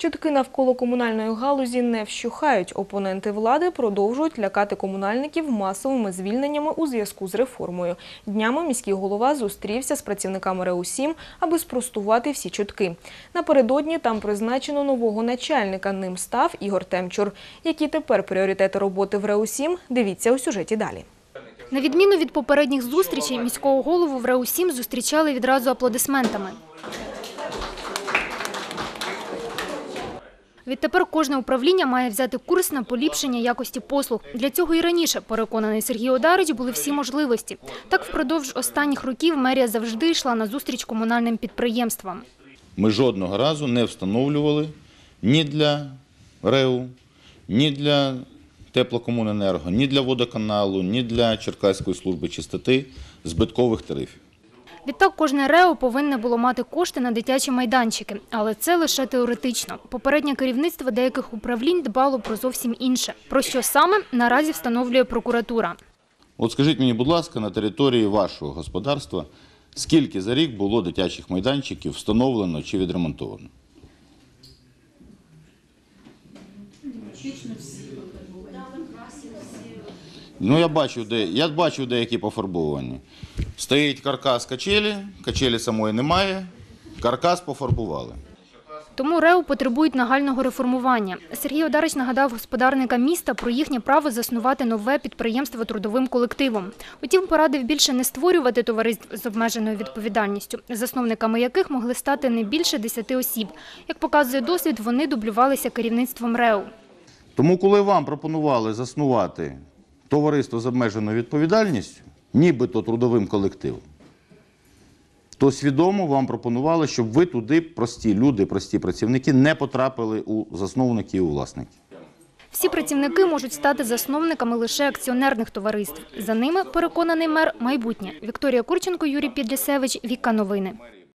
Чутки навколо комунальної галузі не вщухають. Опоненти влади продовжують лякати комунальників масовими звільненнями у зв'язку з реформою. Днями міський голова зустрівся з працівниками РЕУ-7, аби спростувати всі чутки. Напередодні там призначено нового начальника. Ним став Ігор Темчур. Які тепер пріоритети роботи в РЕУ-7, дивіться у сюжеті далі. На відміну від попередніх зустрічей, міського голову в РЕУ-7 зустрічали відразу аплодисментами. Відтепер кожне управління має взяти курс на поліпшення якості послуг. Для цього і раніше, переконаний Сергій Одарич, були всі можливості. Так, впродовж останніх років мерія завжди йшла на зустріч комунальним підприємствам. Ми жодного разу не встановлювали ні для РЕУ, ні для теплокомуненерго, ні для водоканалу, ні для Черкаської служби чистоти збиткових тарифів. Відтак кожне РЕО повинне було мати кошти на дитячі майданчики, але це лише теоретично. Попереднє керівництво деяких управлінь дбало про зовсім інше. Про що саме наразі встановлює прокуратура. От скажіть мені, будь ласка, на території вашого господарства скільки за рік було дитячих майданчиків встановлено чи відремонтовано? Ну, я бачу, де, я бачу деякі пофарбовані. Стоїть каркас качелі, качелі самої немає, каркас пофарбували. Тому РЕО потребують нагального реформування. Сергій Одарич нагадав господарникам міста про їхнє право заснувати нове підприємство трудовим колективом. Утім, порадив більше не створювати товариств з обмеженою відповідальністю, засновниками яких могли стати не більше 10 осіб. Як показує досвід, вони дублювалися керівництвом РЕО. Тому, коли вам пропонували заснувати товариство з обмеженою відповідальністю, нібито трудовим колективом, то свідомо вам пропонували, щоб ви туди, прості люди, прості працівники, не потрапили у засновники і у власники. Всі працівники можуть стати засновниками лише акціонерних товариств. За ними, переконаний мер, майбутнє. Вікторія Курченко, Юрій Підлісевич, Віка Новини.